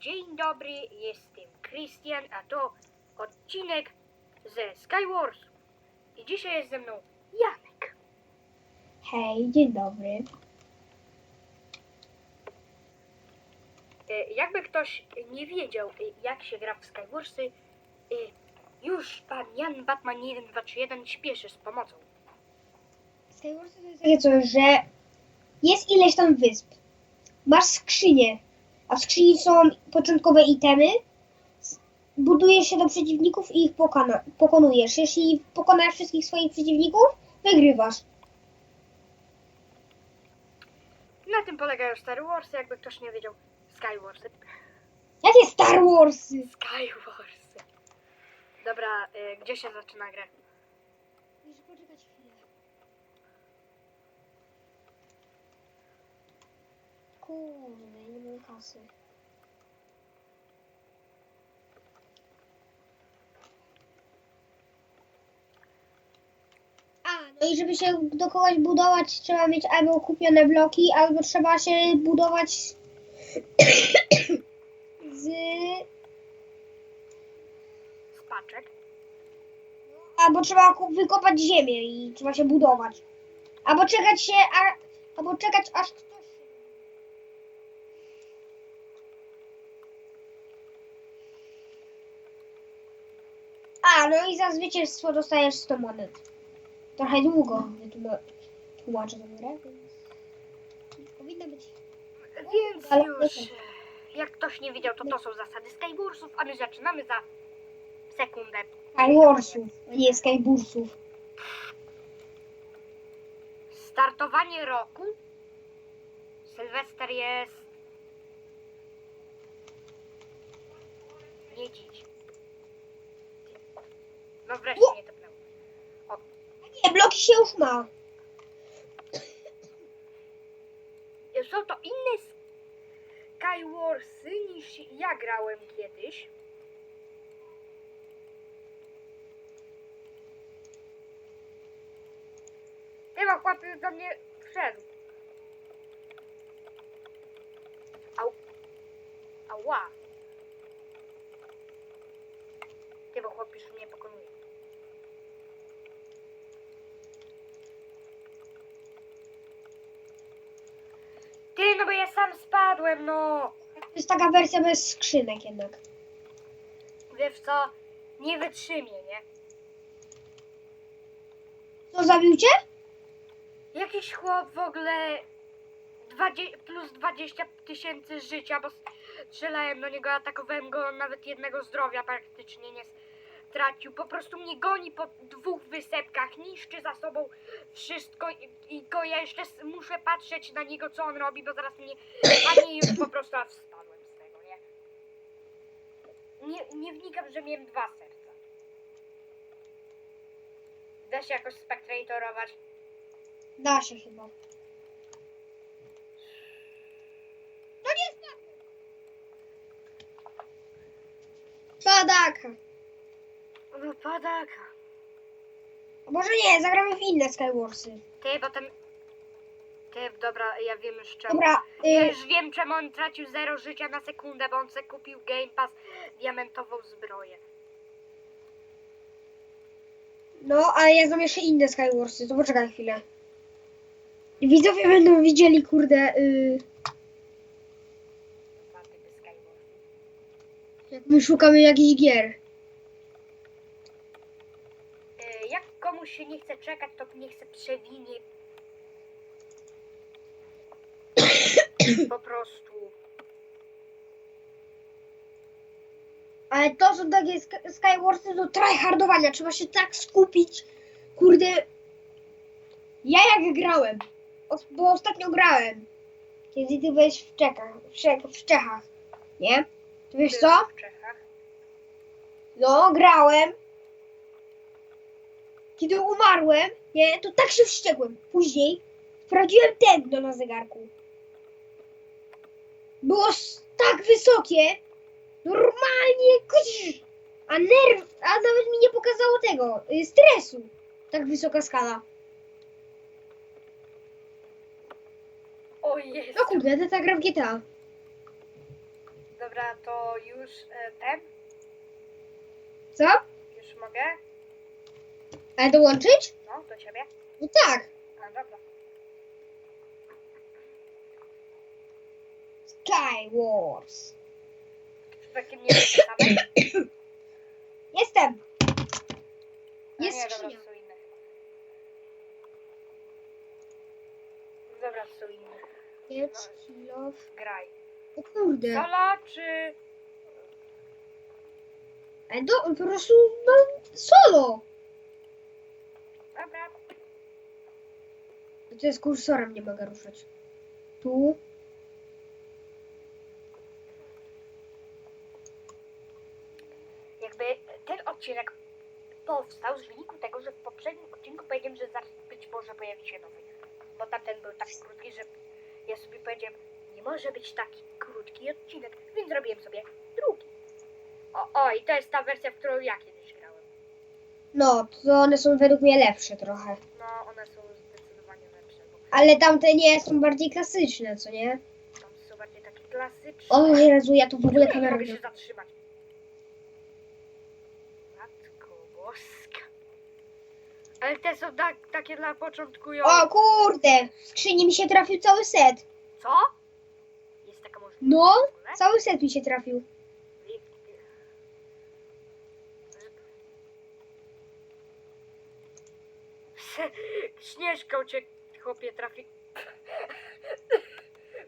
Dzień dobry, jestem Christian, a to odcinek ze Skywars. I dzisiaj jest ze mną Janek. Hej, dzień dobry. E, Jakby ktoś nie wiedział, e, jak się gra w Skywarsy, e, już pan Jan Batman 1231 śpieszy z pomocą. Skywars to jest takie coś, że jest ileś tam wysp. Masz skrzynię, a w skrzyni są początkowe itemy. Budujesz się do przeciwników i ich pokona, pokonujesz. Jeśli pokonasz wszystkich swoich przeciwników, wygrywasz. Na tym polegają Star Warsy, jakby ktoś nie wiedział. Skywarsy. Jakie Star Warsy? Skywarsy. Dobra, e, gdzie się zaczyna grę? Muszę poczekać chwilę. Kurde, mam kasy. A, no i żeby się do kogoś budować, trzeba mieć albo kupione bloki, albo trzeba się budować z... Spaczek. Albo trzeba wykopać ziemię i trzeba się budować. Albo czekać się, a, albo czekać aż ktoś się... A, no i za zwycięstwo dostajesz 100 monet. Trochę długo wytłuma- tłumaczę tę grę, więc... Powinno być... Więc Ale- już, jak ktoś nie wiedział, to to są zasady Skywarsów, a my zaczynamy za sekundę. Skywarsów, a nie Skybursów. Startowanie roku. Sylwester jest. Nie dziś. No wreszcie nie tepnęło. Nie, bloki się już ma. Są to inne Skywarsy niż ja grałem kiedyś. Chyba chłop już do mnie wszedł. Au. Ała. Chyba chłop już mnie pokonuje. Ty, no bo ja sam no. To jest taka wersja bez skrzynek jednak. Wiesz co? Nie wytrzymie, nie? Co, zabił cię? Jakiś chłop w ogóle 20, plus 20 tysięcy życia, bo strzelałem do niego, atakowałem go, on nawet jednego zdrowia praktycznie nie stracił. Po prostu mnie goni po dwóch wysepkach, niszczy za sobą wszystko i, i go ja jeszcze muszę patrzeć na niego, co on robi, bo zaraz mnie padnie i już po prostu spadłem z tego, nie? Nie, nie wnikam, że miałem dwa serca. Da się jakoś spektatorować. Da się chyba. No nie spadłem. Padaka. Wypadaka. A może nie, zagramy w inne Skywarsy. Ty, bo ten... Ty, dobra, ja wiem już czemu. Dobra, Ja y, już wiem czemu on tracił zero życia na sekundę, bo on se kupił Game Pass diamentową zbroję. no, ale ja znam jeszcze inne Skywarsy, to poczekaj chwilę. Widzowie będą widzieli, kurde, y, jak my szukamy jakichś gier. Y, Komuś się nie chce czekać, to niech se przewinie. po prostu. Ale to są takie sk- Skywarsy do tryhardowania. Trzeba się tak skupić. Kurde. Ja jak grałem. Os- bo ostatnio grałem. Kiedy ty byłeś w Czechach. W, Czech, w Czechach. Nie? To wiesz co? W Czechach. No, grałem. Kiedy umarłem, nie, to tak się wściekłem. Później sprawdziłem tętno na zegarku. Było tak wysokie, normalnie, a nerw, a nawet mi nie pokazało tego, y, stresu. Tak wysoka skala. O Jezu. No kurde, to ta gra w GTA. Dobra, to już e, ten? Co? Już mogę? Ale dołączyć? No, do ciebie? No tak. A, dobra. Skywars. Przypadkiem nie? Jestem. A Jest nie, dobra, skrzynia. to są inne. Dobra, to są inne. Jest kilo. Graj. O kurde. Solo czy... Ale do, po prostu no, solo. Dobra. To jest kursorem, nie mogę ruszać. Tu. Jakby ten odcinek powstał z wyniku tego, że w poprzednim odcinku powiedziałem, że zaraz być może pojawi się nowy. Bo tamten był tak krótki, że ja sobie powiedziałem, nie może być taki krótki odcinek, więc zrobiłem sobie drugi. O, o, i to jest ta wersja, w którą ja kiedyś. No, to one są według mnie lepsze trochę. No, one są zdecydowanie lepsze, bo Ale tamte nie są bardziej klasyczne, co nie? tam są bardziej takie klasyczne. O Jezu, ja tu w ogóle nie kamerę mogę się zatrzymać. Matko boska. Ale te są tak, takie dla początkujących. O kurde! W skrzyni mi się trafił cały set. Co? Jest taka możliwość No, w ogóle? cały set mi się trafił. Śnieżką cię chłopie trafi.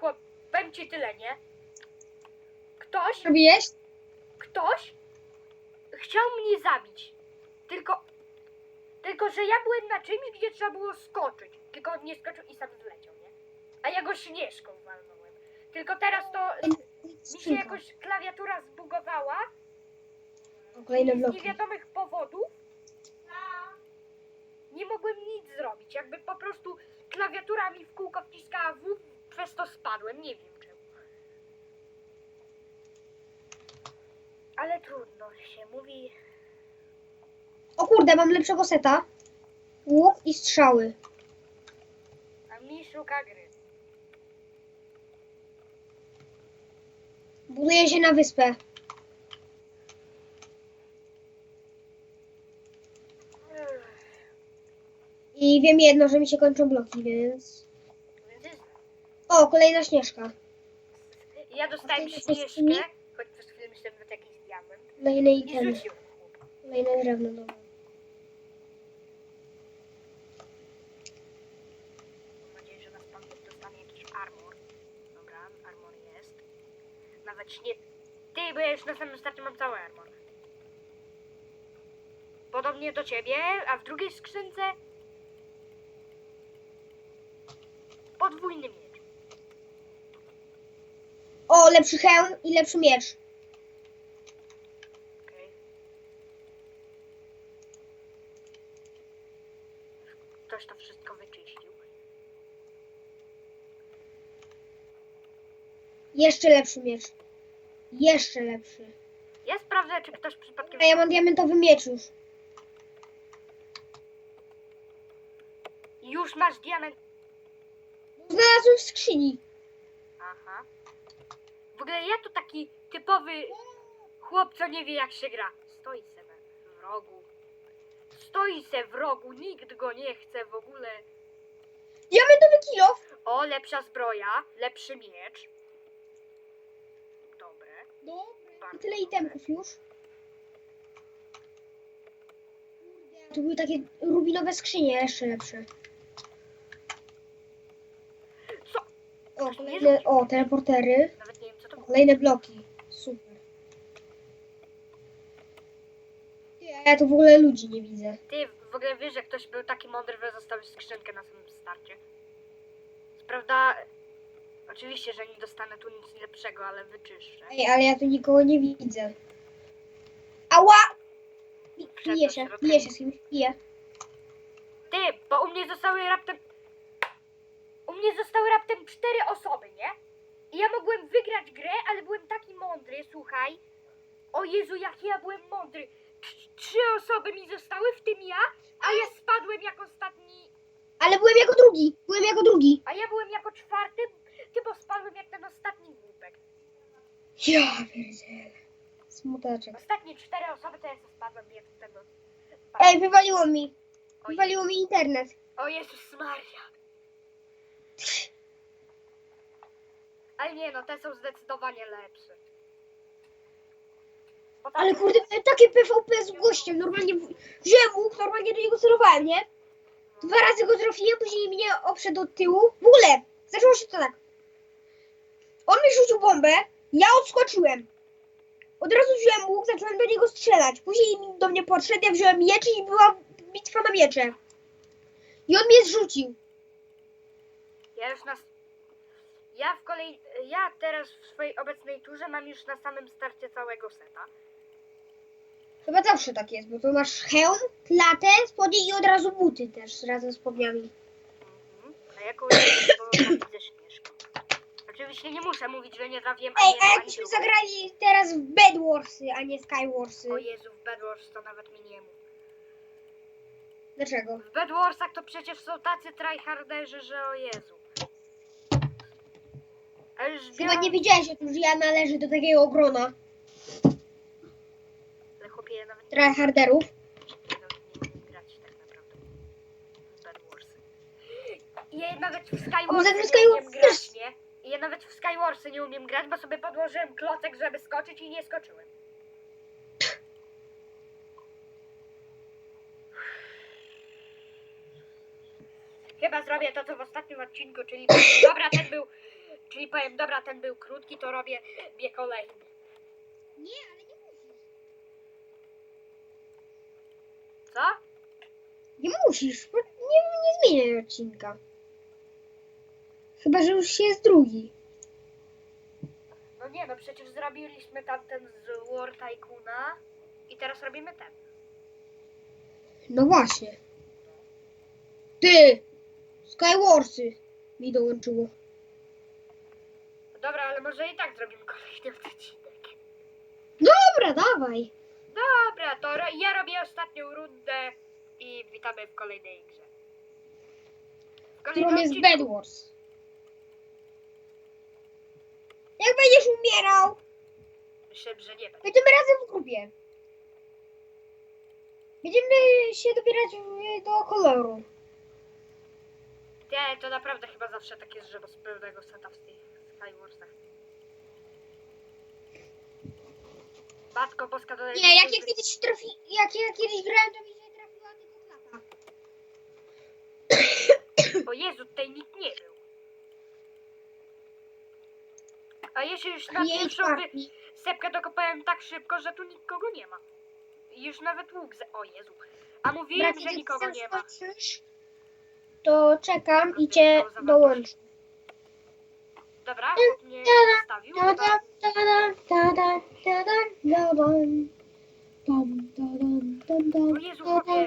Chłop, powiem ci tyle, nie? Ktoś, Robiłeś? ktoś chciał mnie zabić. Tylko, tylko, że ja byłem na czymś, gdzie trzeba było skoczyć. Tylko on nie skoczył i sam zleciał, nie? A ja go śnieżką walnąłem. Tylko teraz to mi się jakoś klawiatura zbugowała. Kolejne z bloki. niewiadomych powodów nie mogłem nic zrobić. Jakby po prostu klawiatura mi w kółko wciskała W, przez to spadłem. Nie wiem czemu. Ale trudno się mówi. O kurde, mam lepszego seta. Łuk i strzały. A mi szuka gry. Buduję się na wyspę. I wiem jedno, że mi się kończą bloki, więc... O, kolejna śnieżka. Ja dostałem ty jesteś śnieżkę, tymi? choć przez chwilę myślałem, że to jakiś diament. Kolejne I. Kolejne drewno, dobra. Mam nadzieję, że spawnie dostanie jakiś armor. Dobra, armor jest. Nawet nie... Ty, bo ja już na samym starcie mam cały armor. Podobnie do ciebie, a w drugiej skrzynce... Podwójny miecz. O, lepszy hełm i lepszy miecz. Okej. Ktoś to wszystko wyczyścił. Jeszcze lepszy miecz. Jeszcze lepszy. Ja sprawdzę, czy ktoś przypadkiem... A ja mam diamentowy miecz już. Już masz diament... Znalazłem w skrzyni. Aha. W ogóle ja to taki typowy chłop, co nie wie jak się gra. Stoi se we- w rogu. Stoi se w rogu, nikt go nie chce w ogóle. Diamentowy kilo. O, lepsza zbroja, lepszy miecz. Dobre. I tyle itemków już. Tu były takie rubinowe skrzynie, jeszcze lepsze. Co? O, kolejne, o, teleportery. Nawet nie wiem co to było. Kolejne bloki. Super. Ty, a ja tu w ogóle ludzi nie widzę. Ty w ogóle wiesz, że ktoś był taki mądry, że zostawił skrzynkę na samym starcie. Prawda, oczywiście, że nie dostanę tu nic lepszego, ale wyczyszczę. Ej, ale ja tu nikogo nie widzę. Ała! Piję się, piję się z kimś, piję. Ty, bo u mnie zostały raptem. Mnie zostały raptem cztery osoby, nie? I ja mogłem wygrać grę, ale byłem taki mądry, słuchaj. O Jezu, jak ja byłem mądry. Trz- Trzy osoby mi zostały, w tym ja, a ja spadłem jak ostatni. Ale byłem jako drugi, byłem jako drugi. A ja byłem jako czwarty, ty bo spadłem jak ten ostatni głupek. Ja pierdzielę. Smuteczek. Ostatnie cztery osoby to ja spadłem jak tego. Ej, wywaliło mi. O, Wywaliło mi internet. o Jezus Maria. Ale nie no, te są zdecydowanie lepsze. Bo tam- Ale kurde, takie PvP z gościem. Normalnie w- wziąłem łuk, normalnie do niego celowałem, nie? Dwa razy go trafiłem, później mnie oprzedł od tyłu. W ogóle, zaczęło się to tak. On mi rzucił bombę, ja odskoczyłem. Od razu wziąłem łuk, zacząłem do niego strzelać. Później do mnie podszedł, ja wziąłem miecz i była bitwa na miecze. I on mnie zrzucił. Ja już na... s- Ja w kolei... Ja teraz w swojej obecnej turze mam już na samym starcie całego seta. Chyba zawsze tak jest, bo to masz hełm, klatę, spodnie i od razu buty też razem z spodniami. Mhm. A jaką jest, bo widzę śmieszkę. Oczywiście nie muszę mówić, że nie trafiłem Ej, ani a ani jakbyśmy zagrali teraz w Bed Warsy, a nie Sky Warsy? O Jezu, w Bed Wars to nawet mi nie mów. Dlaczego? W Bed Warsach to przecież są tacy tryharderzy, że o Jezu. A już Chyba nie wiedziałeś o tym, że ja należę do takiego grona Ale chłopie, ja nawet nie umiem grać tak. W ja nawet w Sky A poza tym Warsy Sky nie umiem grać, nie? Ja nawet w Sky Warsy nie umiem grać, bo sobie podłożyłem klocek, żeby skoczyć i nie skoczyłem. Chyba zrobię to, co w ostatnim odcinku, czyli dobra, ten był, czyli powiem, dobra, ten był krótki, to robię bieg kolejny. Nie, ale nie musisz. Co? Nie musisz, bo nie, nie zmieniaj odcinka. Chyba, że już jest drugi. No nie, no przecież zrobiliśmy tamten z War Tycoona i teraz robimy ten. No właśnie. Ty! Sky Warsy mi dołączyło. Może i tak zrobimy kolejny odcinek. Dobra, dawaj. Dobra, to ro- ja robię ostatnią rundę i witamy w kolejnej grze. W Którą jest odcinku. Bed Wars. Jak będziesz umierał, Myślę, że nie będzie. będziemy razem w grupie. Będziemy się dobierać w- do koloru. Nie, to naprawdę chyba zawsze tak jest, że bez pełnego seta w tych Skywarsach. Matko Boska dodaj... Nie, jak ja kiedyś trafi, jak ja kiedyś grałem, to mi się trafiła tylko klata. O Jezu, tutaj nikt nie był. A jeśli już na Jej pierwszą wy... partii. sepkę dokopałem tak szybko, że tu nikogo nie ma. Już nawet łuk ze... O Jezu. A mówiłem, że nikogo sam nie ma. skończysz, To czekam i cię dołączę. Dobra, mnie zostawił. O Jezu, chłopie.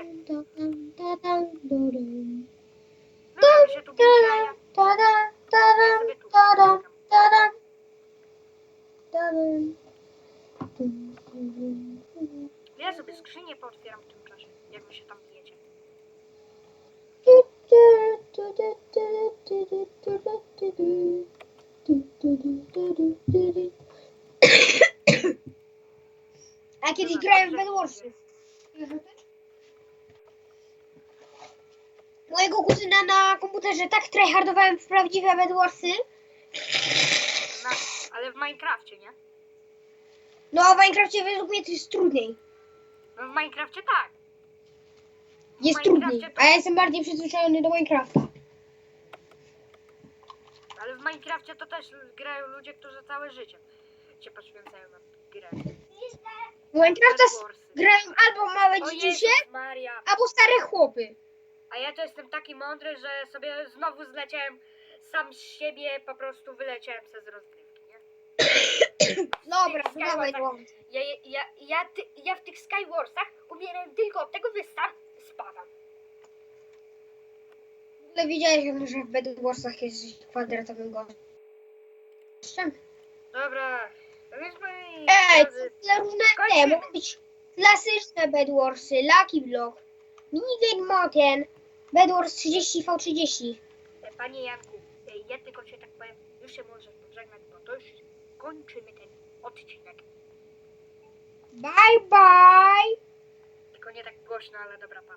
Lubię się w tym czasie, jak się tam bijecie. A kiedyś grałem w Bed Mojego kuzyna na komputerze tak tryhardowałem w prawdziwe Bed Warsy. Na, ale w Minecrafcie, nie? No a w Minecrafcie według mnie to jest trudniej. No w Minecrafcie tak. W Jest Minecrafcie trudniej. to- A ja jestem bardziej przyzwyczajony do Minecrafta. Ale w Minecrafcie to też grają ludzie, którzy całe życie się poświęcają na grę. Minecrafta Warsy. grają albo małe O dzieciusie, Jezus Maria. albo stare chłopy. A ja to jestem taki mądry, że sobie znowu zleciałem sam z siebie, po prostu wyleciałem se z rozgrywki, nie? Dobra, dawaj Skywarsach- dołącz. Ja, ja, ja, ty, ja w tych Skywarsach umierałem tylko od tego, sam spadam. W ogóle widziałeś, że w Bed Warsach jest kwadratowym gościem? Dobra, więc moi Ej, drodzy, różne kończymy. te, mogą być klasyczne Bed Warsy, Lucky Block, Minigame Moten, Bed Wars 30v30. Panie Janku, e, ja tylko się tak powiem, już się może pożegnać, bo to już kończymy ten odcinek. Bye bye! Tylko nie tak głośno, ale dobra, pa.